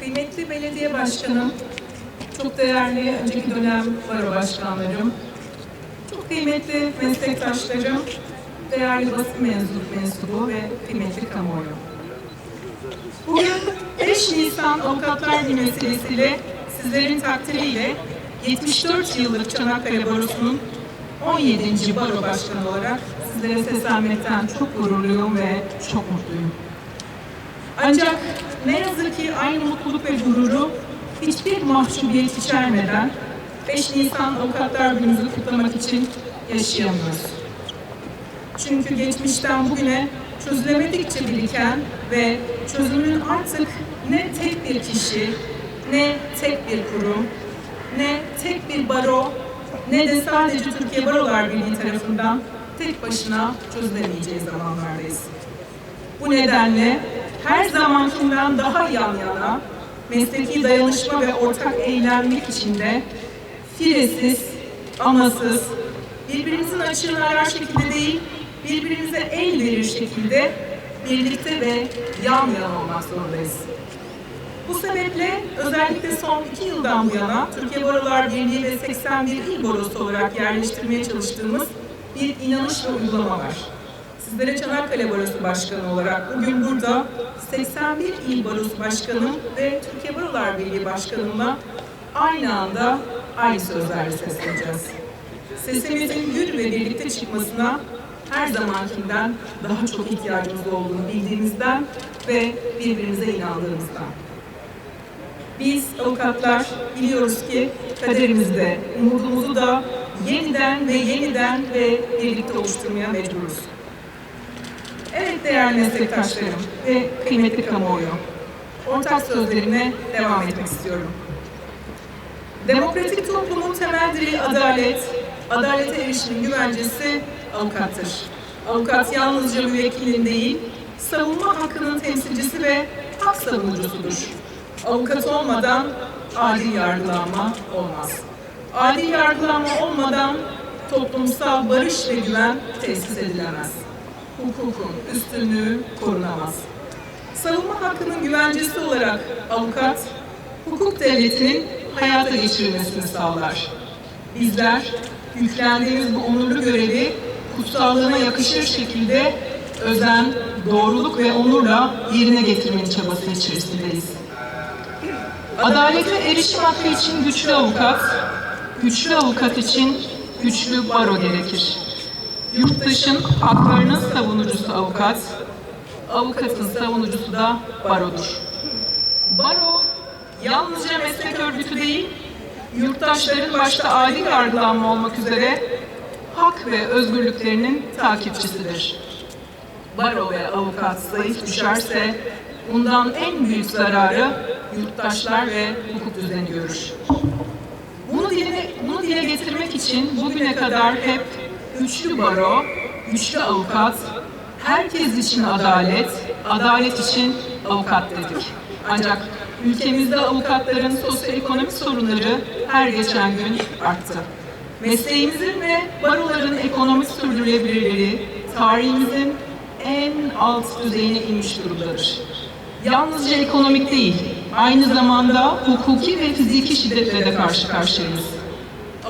Kıymetli belediye başkanım, çok değerli önceki dönem baro başkanlarım, çok kıymetli meslektaşlarım, değerli basın mensup, mensubu ve kıymetli kamuoyu. Bugün 5 Nisan Avukatlar Günü vesilesiyle sizlerin takdiriyle 74 yıllık Çanakkale Barosu'nun 17. Baro Başkanı olarak sizlere seslenmekten çok gururluyum ve çok mutluyum. Ancak ne yazık ki aynı mutluluk ve gururu hiçbir mahcubiyet içermeden 5 Nisan Avukatlar Günü'nü kutlamak için yaşayamıyoruz. Çünkü geçmişten bugüne çözülemedikçe biriken ve çözümün artık ne tek bir kişi, ne tek bir kurum, ne tek bir baro, ne de sadece Türkiye Barolar Birliği tarafından tek başına çözülemeyeceği zamanlardayız. Bu nedenle her zamankinden daha yan yana mesleki dayanışma ve ortak eğlenmek içinde firesiz, amasız, birbirimizin açığını arar şekilde değil, birbirimize el verir şekilde birlikte ve yan yana olmak zorundayız. Bu sebeple özellikle son iki yıldan bu yana Türkiye Barolar Birliği ve 81 il borosu olarak yerleştirmeye çalıştığımız bir inanış ve uygulama var. Sizlere Çanakkale Barosu Başkanı olarak bugün burada 81 il Barosu Başkanım ve Türkiye Barolar Birliği Başkanımla aynı anda aynı sözlerle sesleneceğiz. Sesimizin gür ve birlikte çıkmasına her zamankinden daha çok ihtiyacımız olduğunu bildiğimizden ve birbirimize inandığımızdan. Biz avukatlar biliyoruz ki kaderimizde, umudumuzu da yeniden ve yeniden ve birlikte oluşturmaya mecburuz. Evet değerli meslektaşlarım ve kıymetli kamuoyu, ortak sözlerime devam etmek istiyorum. Demokratik toplumun temel direği adalet, adalete erişimin güvencesi avukattır. Avukat yalnızca müvekkilin değil, savunma hakkının temsilcisi ve hak savunucusudur. Avukat olmadan adil yargılanma olmaz. Adil yargılanma olmadan toplumsal barış ve güven tesis edilemez. Hukukun üstünlüğü korunamaz. Savunma hakkının güvencesi olarak avukat, hukuk devletinin hayata geçirilmesini sağlar. Bizler yüklendiğimiz bu onurlu görevi kutsallığına yakışır şekilde özen, doğruluk ve onurla yerine getirmenin çabası içerisindeyiz. Adalete erişim hakkı için güçlü avukat, güçlü avukat için güçlü baro gerekir. Yurttaşın haklarının savunucusu avukat, avukatın savunucusu da barodur. Baro yalnızca meslek örgütü değil, yurttaşların başta adil yargılanma olmak üzere hak ve özgürlüklerinin takipçisidir. Baro ve avukat zayıf düşerse bundan en büyük zararı yurttaşlar ve hukuk düzeni görür. Bunu dile, bunu dile getirmek için bugüne kadar hep güçlü baro, güçlü avukat, herkes için adalet, adalet için avukat dedik. Ancak ülkemizde avukatların sosyoekonomik sorunları her geçen gün arttı. Mesleğimizin ve baroların ekonomik sürdürülebilirliği tarihimizin en alt düzeyine inmiş durumdadır. Yalnızca ekonomik değil, aynı zamanda hukuki ve fiziki şiddetle de karşı karşıyayız.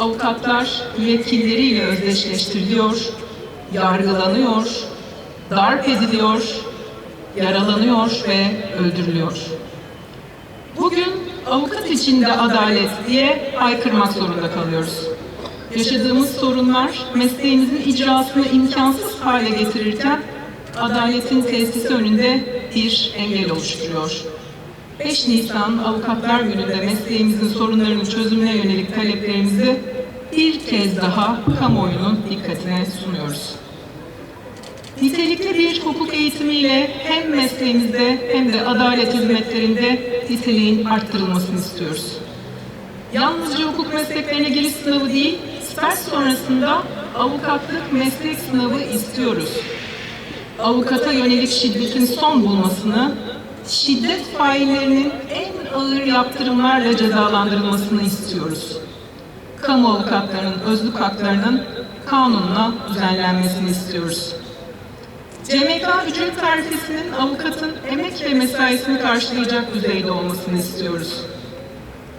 Avukatlar yetkilileriyle özdeşleştiriliyor, yargılanıyor, darp ediliyor, yaralanıyor ve öldürülüyor. Bugün avukat içinde adalet diye haykırmak zorunda kalıyoruz. Yaşadığımız sorunlar mesleğimizin icrasını imkansız hale getirirken adaletin tesisi önünde bir engel oluşturuyor. 5 Nisan Avukatlar Günü'nde mesleğimizin sorunlarının çözümüne yönelik taleplerimizi bir kez daha kamuoyunun dikkatine sunuyoruz. Nitelikli bir hukuk eğitimiyle hem mesleğimizde hem de adalet hizmetlerinde niteliğin arttırılmasını istiyoruz. Yalnızca hukuk mesleklerine giriş sınavı değil, staj sonrasında avukatlık meslek sınavı istiyoruz. Avukata yönelik şiddetin son bulmasını, şiddet faillerinin en ağır yaptırımlarla cezalandırılmasını istiyoruz. Kamu avukatlarının özlük haklarının kanunla düzenlenmesini istiyoruz. CMK ücret tarifesinin avukatın emek ve mesaisini karşılayacak düzeyde olmasını istiyoruz.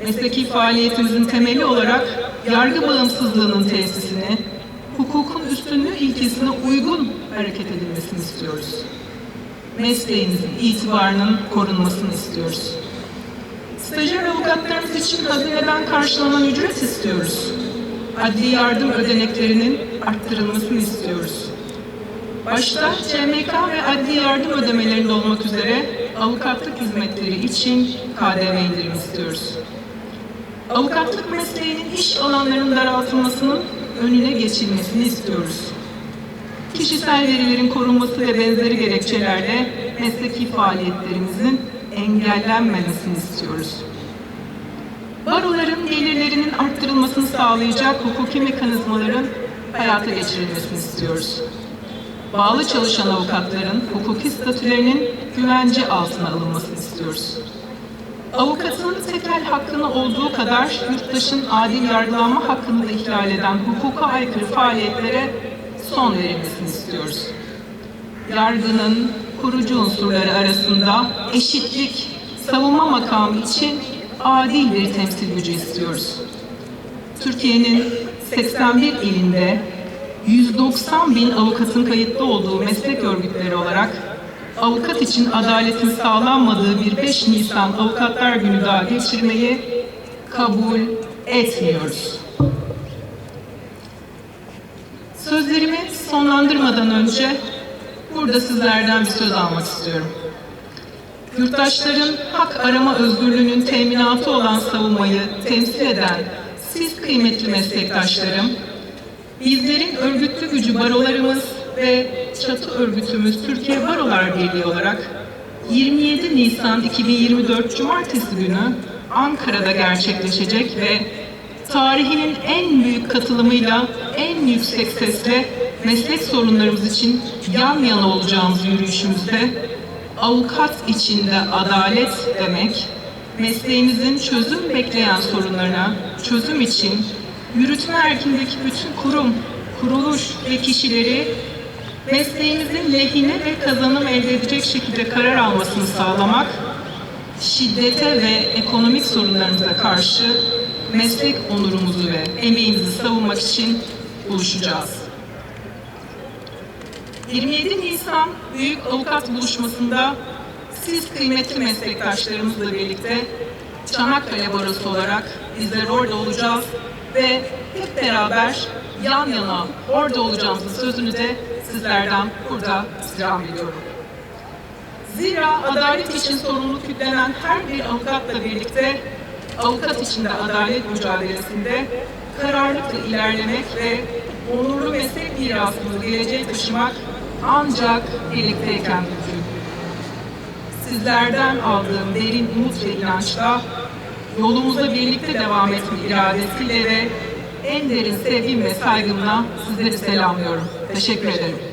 Mesleki faaliyetimizin temeli olarak yargı bağımsızlığının tesisini, hukukun üstünlüğü ilkesine uygun hareket edilmesini istiyoruz. Mesleğimizin itibarının korunmasını istiyoruz. Stajyer avukatlarımız için hazineden karşılanan ücret istiyoruz. Adli yardım ödeneklerinin arttırılmasını istiyoruz. Başta CMK ve adli yardım ödemelerinde olmak üzere avukatlık hizmetleri için KDV indirimi istiyoruz. Avukatlık mesleğinin iş alanlarının daraltılmasının önüne geçilmesini istiyoruz. Kişisel verilerin korunması ve benzeri gerekçelerle mesleki faaliyetlerimizin engellenmemesini istiyoruz. Baroların gelirlerinin arttırılmasını sağlayacak hukuki mekanizmaların hayata geçirilmesini istiyoruz. Bağlı çalışan avukatların hukuki statülerinin güvence altına alınmasını istiyoruz. Avukatın tekel hakkını olduğu kadar yurttaşın adil yargılanma hakkını da ihlal eden hukuka aykırı faaliyetlere son verilmesini istiyoruz. Yargının kurucu unsurları arasında eşitlik, savunma makamı için adil bir temsil gücü istiyoruz. Türkiye'nin 81 ilinde 190 bin avukatın kayıtlı olduğu meslek örgütleri olarak avukat için adaletin sağlanmadığı bir 5 Nisan Avukatlar Günü daha geçirmeyi kabul etmiyoruz. Sonlandırmadan önce burada sizlerden bir söz almak istiyorum. Yurttaşların hak arama özgürlüğünün teminatı olan savunmayı temsil eden siz kıymetli meslektaşlarım, bizlerin örgütlü gücü barolarımız ve çatı örgütümüz Türkiye Barolar Birliği olarak 27 Nisan 2024 Cumartesi günü Ankara'da gerçekleşecek ve tarihinin en büyük katılımıyla en yüksek sesle meslek sorunlarımız için yan yana olacağımız yürüyüşümüzde avukat içinde adalet demek, mesleğimizin çözüm bekleyen sorunlarına çözüm için yürütme erkindeki bütün kurum, kuruluş ve kişileri mesleğimizin lehine ve kazanım elde edecek şekilde karar almasını sağlamak, şiddete ve ekonomik sorunlarımıza karşı meslek onurumuzu ve emeğimizi savunmak için buluşacağız. 27 Nisan Büyük Avukat Buluşması'nda siz kıymetli meslektaşlarımızla birlikte Çanakkale Barosu olarak bizler orada olacağız ve hep beraber yan yana orada olacağımızın sözünü de sizlerden burada istirham ediyorum. Zira adalet için sorumluluk yüklenen her bir avukatla birlikte avukat içinde adalet mücadelesinde kararlılıkla ilerlemek ve onurlu meslek mirasımızı geleceğe taşımak ancak birlikteyken mümkün. Sizlerden aldığım derin umut ve inançla yolumuza birlikte devam etme iradesiyle ve en derin sevgim ve saygımla sizleri selamlıyorum. Teşekkür ederim.